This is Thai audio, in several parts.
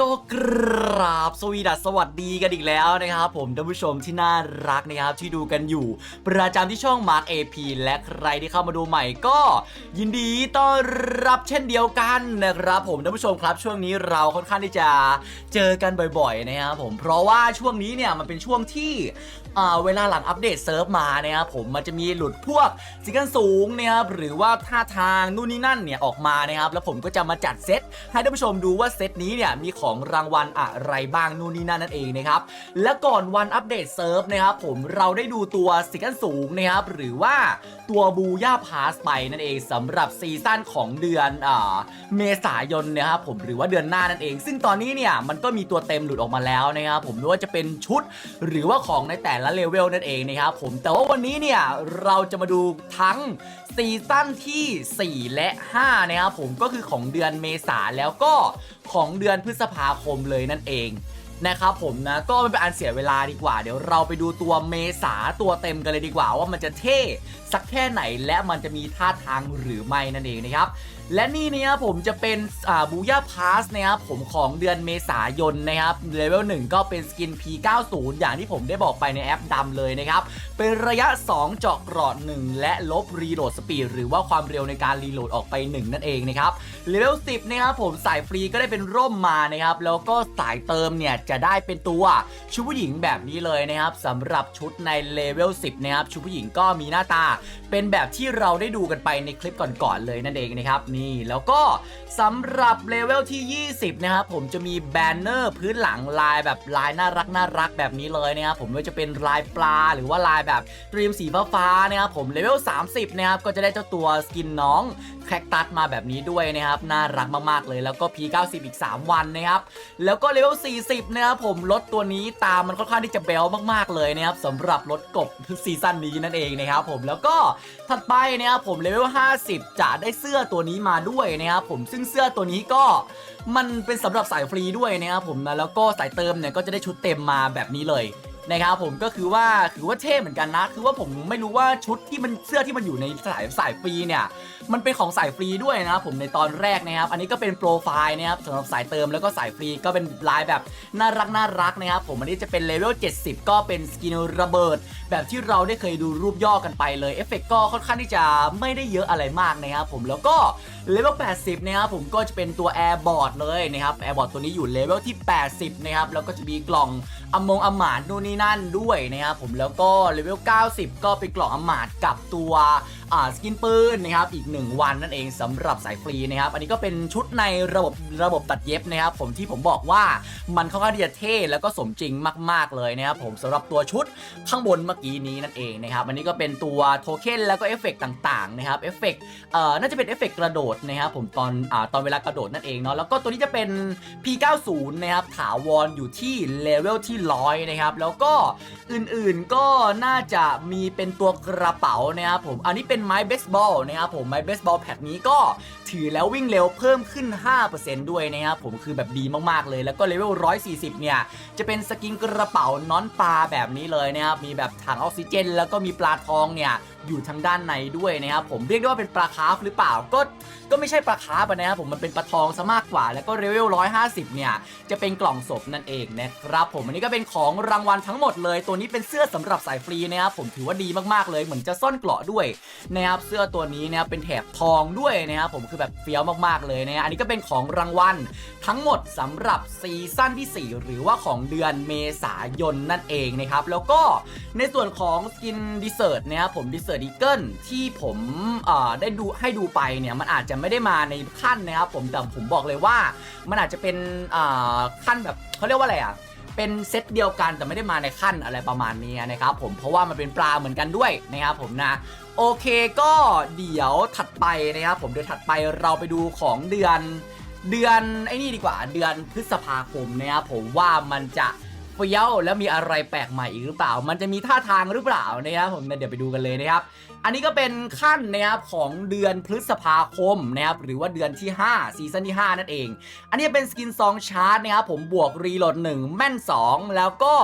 ก็กราบสวีดัสสวัสดีกันอีกแล้วนะครับผมท่านผู้ชมที่น่ารักนะครับที่ดูกันอยู่ ประจำที่ช่องมาร์ทเอพีและใครที่เข้ามาดูใหม่ก็ ยินดีต้อนรับเช่นเดียวกันนะครับผมท่านผู้ชมครับช่วงนี้เราค่อนข้างที่จะเจอกันบ่อยๆนะครับผมเพราะว่าช่วงนี้เนี่ยมันเป็นช่วงที่ เวลาหลังอัปเดตเซิร์ฟมาเนะครับผมมันจะมีหลุดพวกสิกันสูงเนะครับหรือว่าท่าทางนู่นนี่นั่นเนี่ยออกมานะครับแล้วผมก็จะมาจัดเซตให้ท่านผู้ชมดูว่าเซตนี้เนี่ยมีของรางวัลอะไรบ้างนู่นนี่นั่นนั่นเองนะครับและก่อนวันอัปเดตเซิร์ฟนะครับผมเราได้ดูตัวสิกันสูงนะครับหรือว่าตัวบูย่าพาสไปนั่นเองสำหรับซีซั่นของเดือนอ่าเมษายนนะครับผมหรือว่าเดือนหน้านั่นเอง ซึ่งตอนนี้เนี่ยมันก็มีตัวเต็มหลุดออกมาแล้วนะครับผมไม่ว่าจะเป็นชุดหรือว่าของในแต่ละเลเวลนั่นเองนะครับผมแต่ว่าวันนี้เนี่ยเราจะมาดูทั้งซีซั่นที่ 4 และ 5 นะครับผมก็คือของเดือนเมษาแล้วก็ของเดือนพฤษภาคมเลยนั่นเองนะครับผมนะก็ไม่เป็นอันเสียเวลาดีกว่า เดี๋ยวเราไปดูตัวเมษาตัวเต็มกันเลยดีกว่า ว่ามันจะเท่สักแค่ไหนและมันจะมีท่าทางหรือไม่นั่นเองนะครับ และนี่เนี่ยผมจะเป็นบูย่าพาสนะครับผมของเดือนเมษายนนะครับเลเวล1ก็เป็นสกิน P90 อย่างที่ผมได้บอกไปในแอปดำเลยนะครับ เป็นระยะ 2 เจาะกรอด 1 และลบรีโหลดสปีดหรือว่าความเร็วในการรีโหลดออกไป 1 นั่นเองนะครับเลเวล10นะครับผมสายฟรีก็ได้เป็นร่มมานะครับ แล้วก็สายเติมเนี่ยจะได้เป็นตัวชุดผู้หญิงแบบนี้เลยนะครับสำหรับชุดในเลเวล10นะครับชุดผู้หญิงก็มีหน้าตา เป็นแบบที่เราได้ดูกันไปในคลิปก่อนๆเลยนั่นเองนะครับนี่ แล้วก็สำหรับเลเวลที่ 20 นะครับผมจะมีแบนเนอร์พื้นหลังลายแบบลายน่ารักน่ารักแบบนี้เลยนะครับผมไม่ว่าจะเป็นลายปลาหรือว่าลายแบบตรีมสีฟ้าๆนะครับผมเลเวล 30 นะครับก็จะได้เจ้าตัวสกินน้อง แคคตัสมาแบบนี้ด้วยนะครับน่ารักมากๆเลยแล้วก็ P90 อีก 3 วันนะครับแล้วก็เลเวล 40 นะครับผมรถตัวนี้ตามมันค่อนข้างที่จะเบลมากๆเลยนะครับสำหรับรถกบซีซั่นนี้นั่นเองนะครับผมแล้วก็ถัดไปนะครับผมเลเวล 50 จะได้เสื้อตัวนี้มาด้วยนะครับผมซึ่งเสื้อตัวนี้ก็มันเป็นสำหรับสายฟรีด้วยนะครับผมนะแล้วก็สายเติมเนี่ยก็จะได้ชุดเต็มมาแบบนี้เลยนะครับผมก็คือว่าถือว่าเท่เหมือนกันนะ คือว่าผมไม่รู้ว่าชุดที่มันเสื้อที่มันอยู่ในสายสายฟรีเนี่ย มันเป็นของสายฟรีด้วยนะครับผมในตอนแรกนะครับอันนี้ก็เป็นโปรไฟล์นะครับสำหรับสายเติมแล้วก็สายฟรีก็เป็นลายแบบน่ารักน่ารักนะครับผมอันนี้จะเป็นเลเวล70 ก็เป็นสกินระเบิด แบบที่เราได้เคยดูรูปย่อกันไปเลยเอฟเฟกก็ค่อนข้างที่จะไม่ได้เยอะอะไรมากนะครับผมแล้วก็เลเวล80นะครับผมก็จะเป็นตัวแอร์บอร์ดเลยนะครับแอร์บอร์ดตัวนี้อยู่เลเวลที่ 80นะครับแล้วก็จะมีกล่องอมงอมาดนู่นนี่นั่นด้วยนะครับผมแล้วก็เลเวล90 ก็เป็นกล่องอมาดกับตัว สกินปืนนะครับอีก 1 วันนั่นเองสำหรับสายฟรีนะครับอันนี้ก็เป็นชุดในระบบระบบตัดเย็บนะครับผมที่ผมบอกว่ามันค่อนข้างที่จะเท่แล้วก็สมจริงมาก ๆเลยนะครับผมสำหรับตัวชุดข้างบนเมื่อกี้นี้นั่นเองนะครับอันนี้ก็เป็นตัวโทเค็นแล้วก็เอฟเฟกต์ต่างๆนะครับเอฟเฟกต์เอ่อน่าจะเป็นเอฟเฟกต์กระโดดนะครับผมตอนอ่าตอนเวลากระโดดนั่นเองเนาะแล้วก็ตัวนี้จะเป็น P90 นะครับถาวรอยู่ที่เลเวลที่ร้อยนะครับแล้วก็อื่นๆก็น่าจะมีเป็นตัวกระเป๋านะครับผมอันนี้เป็นไม้เบสบอลนะครับผมไม้เบสบอลแพดนี้ก็ถือแล้ววิ่งเร็วเพิ่มขึ้น 5%ด้วยนะครับผมคือแบบดีมากๆเลย แล้วก็เลเวล 140 เนี่ย จะเป็นสกินกระเป๋าน้อนปลาแบบนี้เลยนะครับมีแบบถังออกซิเจน แล้วก็มีปลาทองเนี่ย อยู่ทางด้านในด้วยนะครับผมเรียกได้ว่าเป็นปลาคาร์ฟหรือเปล่าก็ก็ไม่ใช่ปลาคาร์ฟนะครับผมมันเป็นปลาทองซะมากกว่า แล้วก็เลเวล150 เนี่ย จะเป็นกล่องศพนั่นเองนะครับผมอันนี้ก็เป็นของรางวัลทั้งหมดเลย ตัวนี้เป็นเสื้อสำหรับสายฟรีนะครับผมถือว่าดีมากๆเลยเหมือนจะซ่อนเกราะด้วยนะครับเสื้อตัวนี้นะครับเป็นแถบทองด้วยนะครับผมคือแบบเฟี้ยวมากๆเลยนะอันนี้ก็เป็นของรางวัลทั้งหมดสำหรับซีซั่นที่ 4 หรือว่าของเดือนเมษายนนั่นเองนะครับแล้วก็ในส่วนของสกินดิเซอร์ตนะครับผมดิเซอร์ตอีเกิลที่ผมได้ดูให้ดูไปเนี่ยมันอาจจะไม่ได้มาในขั้นนะครับผมแต่ผมบอกเลยว่า มันอาจจะเป็นขั้นแบบเขาเรียกว่าอะไรอะเป็นเซตเดียวกันแต่ไม่ได้มาในขั้นอะไรประมาณนี้นะครับผมเพราะว่ามันเป็นปลาเหมือนกันด้วยนะครับผมนะโอเคก็เดี๋ยวถัดไปนะครับผมเดี๋ยวถัดไปเราไปดูของเดือนเดือนไอ้นี่ดีกว่าเดือนพฤษภาคมนะครับผมว่ามันจะ เฟี้ยวแล้วมีอะไรแปลกใหม่อีกหรือเปล่า มันจะมีท่าทางหรือเปล่านะครับผมเดี๋ยวไปดูกันเลยนะครับ อันนี้ก็เป็นขั้นนะครับของเดือนพฤษภาคมนะครับหรือว่าเดือนที่ 5 ซีซั่นที่ 5 นั่นเอง อันนี้เป็นสกินซองชาร์ตนะครับผมบวกรีโหลด1 แม่น 2 แล้วก็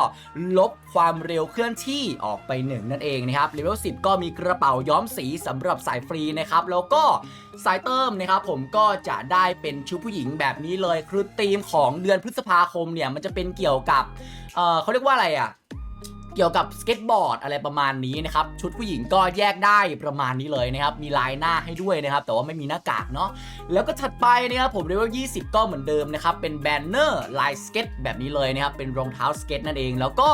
ลบความเร็วเคลื่อนที่ออกไปหนึ่งนั่นเองนะครับเลเวล10 ก็มีกระเป๋าย้อมสีสำหรับสายฟรีนะครับแล้วก็สายเติมนะครับผมก็จะได้เป็นชุดผู้หญิงแบบนี้เลยคือธีมของเดือนพฤษภาคมเนี่ยมันจะเป็นเกี่ยวกับเออเขาเรียกว่าอะไรอะ เกี่ยวกับสเก็ตบอร์ดอะไรประมาณนี้นะครับชุดผู้หญิงก็แยกได้ประมาณนี้เลยนะครับมีลายหน้าให้ด้วยนะครับแต่ว่าไม่มีหน้ากากเนาะแล้วก็ถัดไปนะครับผมเรียกว่า 20 ก็เหมือนเดิมนะครับเป็นแบนเนอร์ลายสเก็ตแบบนี้เลยนะครับเป็นรองเท้าสเก็ตนั่นเอง แล้วก็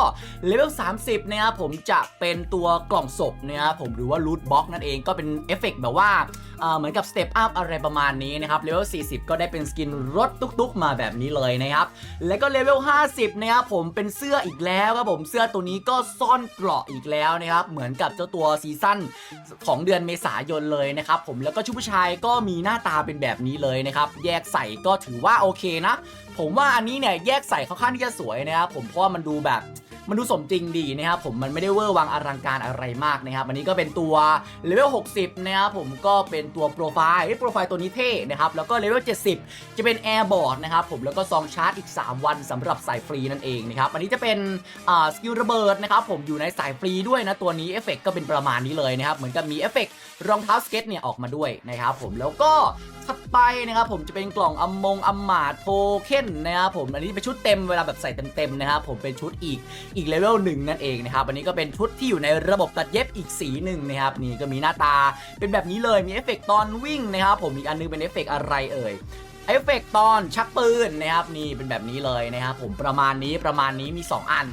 เลเวล30นะครับผมจะเป็นตัวกล่องศพนะครับผมหรือว่ารูทบ็อกนั่นเองก็เป็นเอฟเฟกต์แบบว่าเหมือนกับสเตปอัพอะไรประมาณนี้นะครับเลเวล40 ก็ได้เป็นสกินรถตุ๊กๆมาแบบนี้เลยนะครับแล้วก็เลเวล50นะครับผมเป็นเสื้ออีกแล้วครับผมเสื้อตัวนี้ก็ซ่อนเกราะอีกแล้วนะครับ เหมือนกับเจ้าตัวซีซั่นของเดือนเมษายนเลยนะครับผมแล้วก็ชุดผู้ชายก็มีหน้าตาเป็นแบบนี้เลยนะครับ แยกใส่ก็ถือว่าโอเคนะ ผมว่าอันนี้เนี่ยแยกใส่ค่อนข้างที่จะสวยนะครับผมเพราะว่ามันดูแบบ มันดูสมจริงดีนะครับผมมันไม่ได้เวอร์วังอลังการอะไรมากนะครับอันนี้ก็เป็นตัวเลเวล60 นะครับผมก็เป็นตัวโปรไฟล์โปรไฟล์ตัวนี้เท่นะครับแล้วก็เลเวล70 จะเป็นแอร์บอร์ดนะครับผมแล้วก็ซองชาร์จอีก 3 วันสำหรับสายฟรีนั่นเองนะครับอันนี้จะเป็นสกิลระเบิดนะครับผมอยู่ในสายฟรีด้วยนะตัวนี้เอฟเฟกก็เป็นประมาณนี้เลยนะครับเหมือนกับมีเอฟเฟกรองเท้าสเก็ตเนี่ยออกมาด้วยนะครับผมแล้วก็ถัดไปนะครับผมจะเป็นกล่องอัมมงอัมมาโทเค็นนะครับผมอันนี้เป็นชุดเต็มเวลาแบบใส่เต็มๆนะครับผมเป็นชุดอีกอีกเลเวลหนึ่งนั่นเองนะครับอันนี้ก็เป็นชุดที่อยู่ในระบบตัดเย็บอีกสีหนึ่งนะครับนี่ก็มีหน้าตาเป็นแบบนี้เลยมีเอฟเฟกต์ตอนวิ่งนะครับผมอีกอันนึงเป็นเอฟเฟกต์อะไรเอ่ยเอฟเฟกต์ตอนชักปืนนะครับนี่เป็นแบบนี้เลยนะครับผมประมาณนี้ประมาณนี้มี 2 อัน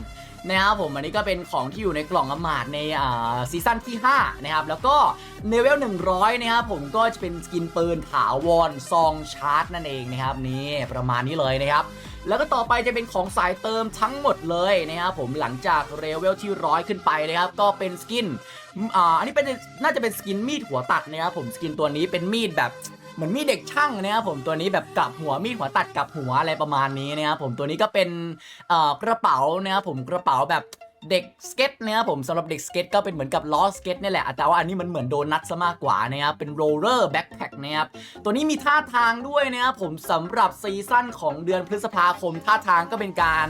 นะครับผมอันนี้ก็เป็นของที่อยู่ในกล่องอมาดในอ่าซีซั่นที่ 5 นะครับ แล้วก็เลเวล100 นะครับผมก็จะเป็นสกินปืนถาวรซองชาร์จนั่นเองนะครับนี่ประมาณนี้เลยนะครับแล้วก็ต่อไปจะเป็นของสายเติมทั้งหมดเลยนะครับผมหลังจากเลเวลที่ร้อยขึ้นไปนะครับก็เป็นสกินอ่าอันนี้เป็นน่าจะเป็นสกินมีดหัวตัดนะครับผมสกินตัวนี้เป็นมีดแบบ เหมือนมีเด็กช่างนะครับผมตัวนี้แบบกลับหัวมีดหัวตัดกลับหัวอะไรประมาณนี้นะครับผมตัวนี้ก็เป็นกระเป๋านะครับผมกระเป๋าแบบ เด็กสเก็ตนะครับผมสำหรับเด็กสเก็ตก็เป็นเหมือนกับล้อสเก็ตนี่แหละแต่ว่าอันนี้มันเหมือนโดนัทซะมากกว่านะครับเป็นโรลเลอร์แบ็คแพคนะครับตัวนี้มีท่าทางด้วยนะครับผมสำหรับซีซั่นของเดือนพฤษภาคมท่าทางก็เป็นการ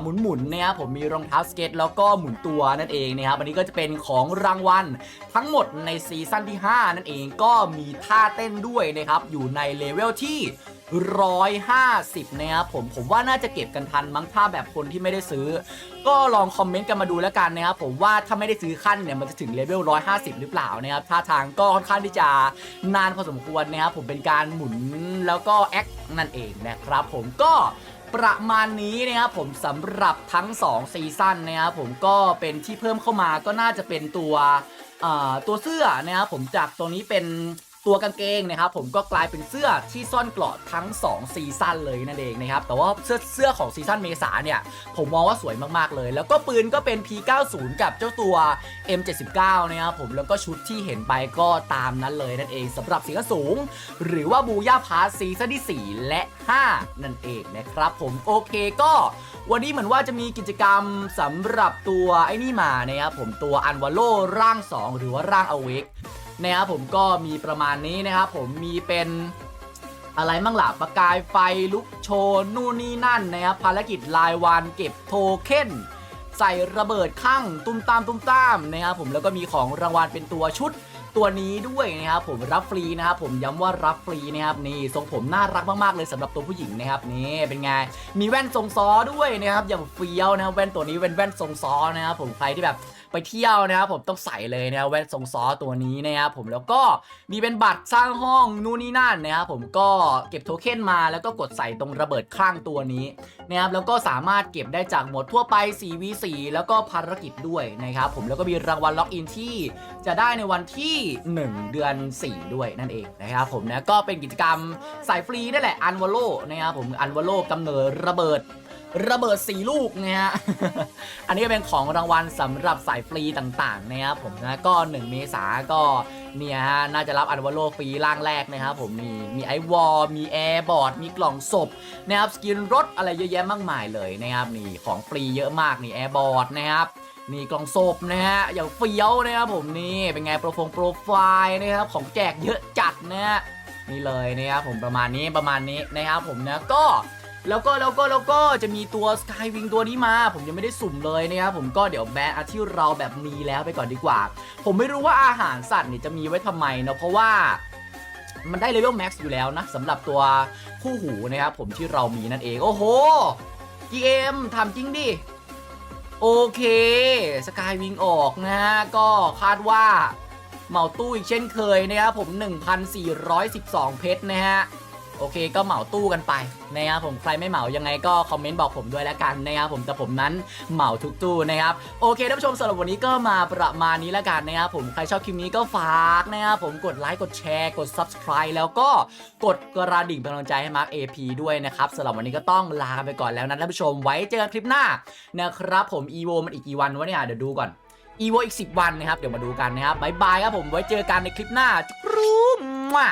หมุนหมุนๆนะครับผมมีรองเท้าสเก็ตแล้วก็หมุนตัวนั่นเองนะครับอันนี้ก็จะเป็นของรางวัลทั้งหมดในซีซั่นที่ 5 นั่นเองก็มีท่าเต้นด้วยนะครับอยู่ในเลเวลที่ 150 นะครับผมผมว่าน่าจะเก็บกันทันมั้งถ้าแบบคนที่ไม่ได้ซื้อ ก็ลองคอมเมนต์กันมาดูแล้วกันนะครับผมว่าถ้าไม่ได้ซื้อขั้นเนี่ยมันจะถึงเลเวล150 หรือเปล่านะครับท่าทางก็ค่อนข้างที่จะนานพอสมควรนะครับผมเป็นการหมุนแล้วก็แอคนั่นเองนะครับผมก็ประมาณนี้นะครับผมสำหรับทั้ง 2 ซีซั่นนะครับผมก็เป็นที่เพิ่มเข้ามาก็น่าจะเป็นตัวตัวเสื้อนะครับผมจากตัวนี้เป็น ตัวกางเกงนะครับผมก็กลายเป็นเสื้อที่ซ่อนเกราะทั้ง 2 ซีซั่นเลยนั่นเองนะครับแต่ว่าเสื้อเสื้อของซีซั่นเมษาเนี่ยผมมองว่าสวยมากๆเลย แล้วก็ปืนก็เป็น P90 กับเจ้าตัว M79 นะครับผมแล้วก็ชุดที่เห็นไปก็ตามนั้นเลยนั่นเองสำหรับสีกสูง หรือว่าบูย่าพาร์ซีซั่นที่ 4 และ 5 นั่นเองนะครับผมโอเคก็วันนี้เหมือนว่าจะมีกิจกรรมสำหรับตัวไอ้นี่มานะครับผมตัวอันวาโลร่าง 2 หรือว่าร่างอเวก นะครับผมก็มีประมาณนี้นะครับผมมีเป็นอะไรมั่งล่ะประกายไฟลุกโชนนู่นนี่นั่นนะครับภารกิจรายวันเก็บโทเค็นใส่ระเบิดข้างตุ้มตามตุ้มตามนะครับผมแล้วก็มีของรางวัลเป็นตัวชุดตัวนี้ด้วยนะครับผมรับฟรีนะครับผมย้ำว่ารับฟรีนะครับนี่ทรงผมน่ารักมากๆเลยสำหรับตัวผู้หญิงนะครับนี่เป็นไงมีแว่นทรงซ้อด้วยนะครับอย่างเฟี้ยวนะครับแว่นตัวนี้เป็นแว่นทรงซ้อนะครับผมใครที่แบบ ไปเที่ยวนะครับผมต้องใส่เลยนะแว่นทรงซอตัวนี้นะครับผมแล้วก็มีเป็นบัตรสร้างห้องนู่นนี่นั่นนะครับผมก็เก็บโทเค็นมาแล้วก็กดใส่ตรงระเบิดข้างตัวนี้นะครับแล้วก็สามารถเก็บได้จากหมดทั่วไป 4v4 แล้วก็ภารกิจด้วยนะครับผมแล้วก็มีรางวัลล็อกอินที่จะได้ในวันที่ 1 เดือน 4 ด้วยนั่นเองนะครับผมนะก็เป็นกิจกรรมสายฟรีนั่นแหละอันวอลโลนะครับผมอันวอลโลกำเนิดระเบิด ระเบิดสีลูกนะฮะ อันนี้ก็เป็นของรางวัลสำหรับสายฟรีต่างๆนะครับผมนะก็ 1 เมษาก็เนี่ยฮะน่าจะรับอันวโลฟรีร่างแรกนะครับผมมีมีไอวอลมีแอร์บอร์ดมีกล่องศพนะครับสกินรถอะไรเยอะแยะมากมายเลยนะครับนี่ของฟรีเยอะมากนี่แอร์บอร์ดนะครับนี่กล่องศพนะฮะอย่างเฟี้ยวนะครับผมนี่เป็นไงโปรฟงโปรไฟล์นะครับของแจกเยอะจัดนะฮะนี่เลยนะครับผมประมาณนี้ประมาณนี้นะครับผมนะก็ แล้วก็แล้วก็แล้วก็จะมีตัว Skywing ตัวนี้มา ผมยังไม่ได้สุ่มเลยนะครับผมก็เดี๋ยวแบนอาที่เราแบบมีแล้วไปก่อนดีกว่า ผมไม่รู้ว่าอาหารสัตว์เนี่ยจะมีไว้ทำไมเนาะเพราะว่ามันได้เลเวลแม็กซ์อยู่แล้วนะสำหรับตัวคู่หูนะครับผมที่เรามีนั่นเอง โอ้โห GM ทำจริงดิ โอเคสกายวิงออกนะฮะ ก็คาดว่าเหมาตู้อีกเช่นเคยนะครับผม 1,412 เพชรนะฮะ โอเคก็เหมาตู้กันไปนะครับผมใครไม่เหมายังไงก็คอมเมนต์บอกผมด้วยแล้วกันนะครับผมแต่ผมนั้นเหมาทุกตู้นะครับโอเคท่านผู้ชมสำหรับวันนี้ก็มาประมาณนี้แล้วกันนะครับผมใครชอบคลิปนี้ก็ฝากนะครับผมกดไลค์กดแชร์กด subscribe แล้วก็กดกระดิ่งเป็นกำลังใจให้มาร์ค AP ด้วยนะครับสำหรับวันนี้ก็ต้องลาไปก่อนแล้วนะท่านผู้ชมไว้เจอกันคลิปหน้านะครับผม EVO มันอีกกี่วันวะเนี่ยเดี๋ยวดูก่อน EVO อีก 10 วันนะครับ เดี๋ยวมาดูกันนะครับบายบายครับผมไว้เจอกันในคลิปหน้าจุ๊กรูมะ